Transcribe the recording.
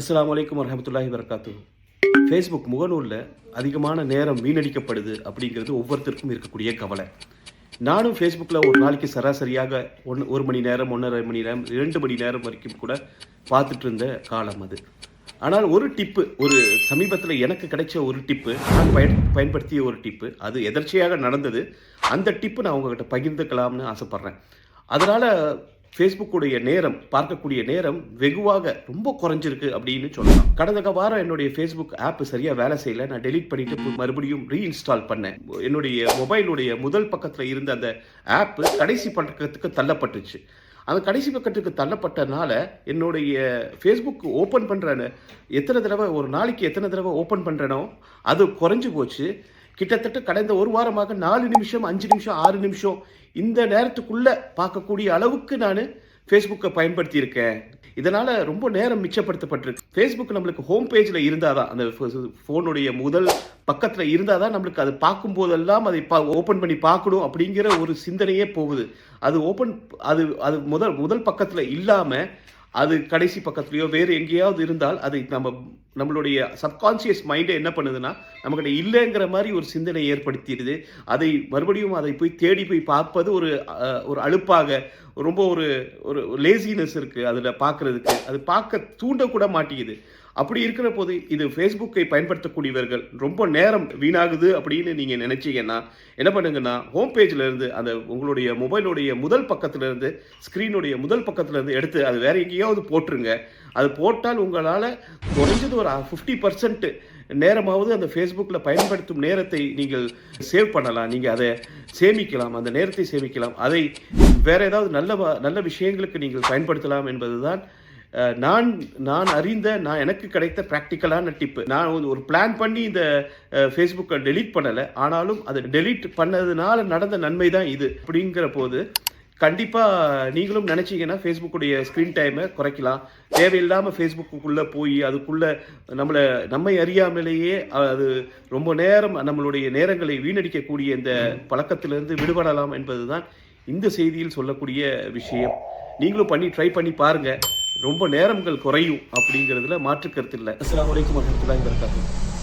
அஸ்லாம் வலைக்கம் வரமத்துல்லாஹி வரகாத்து ஃபேஸ்புக் முகநூலில் அதிகமான நேரம் வீணடிக்கப்படுது அப்படிங்கிறது ஒவ்வொருத்தருக்கும் இருக்கக்கூடிய கவலை. நானும் ஃபேஸ்புக்கில் ஒரு நாளைக்கு சராசரியாக ஒன்று ஒரு மணி நேரம் ஒன்றரை மணி நேரம் இரண்டு மணி நேரம் வரைக்கும் கூட பார்த்துட்டு இருந்த காலம் அது. ஆனால் ஒரு டிப்பு ஒரு சமீபத்தில் எனக்கு கிடைச்ச ஒரு டிப்பு நான் பயன் பயன்படுத்திய ஒரு டிப்பு அது எதர்ச்சியாக நடந்தது. அந்த டிப்பு நான் உங்ககிட்ட பகிர்ந்துக்கலாம்னு ஆசைப்பட்றேன். அதனால் ஃபேஸ்புக்குடைய நேரம் பார்க்கக்கூடிய நேரம் வெகுவாக ரொம்ப குறைஞ்சிருக்கு அப்படின்னு சொல்லலாம். கடந்த வாரம் என்னுடைய ஃபேஸ்புக் ஆப் சரியாக வேலை செய்யல. நான் டெலீட் பண்ணிட்டு மறுபடியும் ரீஇன்ஸ்டால் பண்ணேன். என்னுடைய மொபைலுடைய முதல் பக்கத்தில் இருந்த அந்த ஆப் கடைசி பக்கத்துக்கு தள்ளப்பட்டுச்சு. அந்த கடைசி பக்கத்துக்கு தள்ளப்பட்டனால என்னுடைய ஃபேஸ்புக் ஓப்பன் பண்ணுற எத்தனை தடவை ஒரு நாளைக்கு எத்தனை தடவை ஓப்பன் பண்ணுறனோ அது குறைஞ்சு போச்சு. கிட்டத்தட்ட கடந்த ஒரு வாரமாக நாலு நிமிஷம் அஞ்சு நிமிஷம் ஆறு நிமிஷம் இந்த நேரத்துக்குள்ள பார்க்கக்கூடிய அளவுக்கு நான் ஃபேஸ்புக்கை பயன்படுத்தி இருக்கேன் இதனால ரொம்ப நேரம் மிச்சப்படுத்தப்பட்டிருக்கு. ஃபேஸ்புக் நம்மளுக்கு ஹோம் பேஜில் இருந்தால் தான் அந்த ஃபோனுடைய முதல் பக்கத்தில் இருந்தால் தான் நம்மளுக்கு அது பார்க்கும் போதெல்லாம் அதை பா ஓப்பன் பண்ணி பார்க்கணும் அப்படிங்கிற ஒரு சிந்தனையே போகுது. அது ஓப்பன் அது அது முதல் முதல் பக்கத்தில் இல்லாமல் அது கடைசி பக்கத்துலையோ வேறு எங்கேயாவது இருந்தால் அதை நம்ம நம்மளுடைய சப்கான்சியஸ் மைண்டை என்ன பண்ணுதுன்னா நம்மகிட்ட இல்லைங்கிற மாதிரி ஒரு சிந்தனை ஏற்படுத்திடுது. அதை மறுபடியும் அதை போய் தேடி போய் பார்ப்பது ஒரு ஒரு அலுப்பாக ரொம்ப ஒரு ஒரு லேசினஸ் இருக்குது அதில் பார்க்குறதுக்கு. அது பார்க்க தூண்டக்கூட மாட்டேங்குது அப்படி இருக்கிற போது இது ஃபேஸ்புக்கை பயன்படுத்தக்கூடியவர்கள் ரொம்ப நேரம் வீணாகுது அப்படின்னு நீங்கள் நினச்சிங்கன்னா என்ன பண்ணுங்கன்னா ஹோம் பேஜில் அந்த உங்களுடைய மொபைலுடைய முதல் பக்கத்துலேருந்து ஸ்க்ரீனுடைய முதல் பக்கத்துலேருந்து எடுத்து அது வேற எங்கேயாவது போட்டுருங்க. அது போட்டால் உங்களால் குறைஞ்சது ஒரு ஃபிஃப்டி பர்சன்ட் நேரமாவது அந்த ஃபேஸ்புக்கில் பயன்படுத்தும் நேரத்தை நீங்கள் சேவ் பண்ணலாம். நீங்கள் அதை சேமிக்கலாம். அந்த நேரத்தை சேமிக்கலாம். அதை வேற ஏதாவது நல்ல நல்ல விஷயங்களுக்கு நீங்கள் பயன்படுத்தலாம் என்பது தான் நான் நான் அறிந்த நான் எனக்கு கிடைத்த ப்ராக்டிக்கலான டிப்பு நான் வந்து ஒரு பிளான் பண்ணி இந்த ஃபேஸ்புக்கை டெலீட் பண்ணலை. ஆனாலும் அதை டெலீட் பண்ணதுனால நடந்த நன்மை தான் இது. அப்படிங்கிற போது கண்டிப்பாக நீங்களும் நினச்சிங்கன்னா ஃபேஸ்புக்குடைய ஸ்க்ரீன் டைமை குறைக்கலாம். தேவையில்லாமல் ஃபேஸ்புக்குள்ளே போய் அதுக்குள்ளே நம்மளை நம்மை அறியாமலேயே அது ரொம்ப நேரம் நம்மளுடைய நேரங்களை வீணடிக்கக்கூடிய இந்த பழக்கத்திலிருந்து விடுபடலாம் என்பது தான் இந்த செய்தியில் சொல்லக்கூடிய விஷயம். நீங்களும் பண்ணி ட்ரை பண்ணி பாருங்க. ரொம்ப நேரங்கள் குறையும் அப்படிங்கிறதுல மாற்று கருத்து இல்லை. அஸ்லாம் வலைக்கம் வரமத்துல்லாஹி வரகாத்துஹு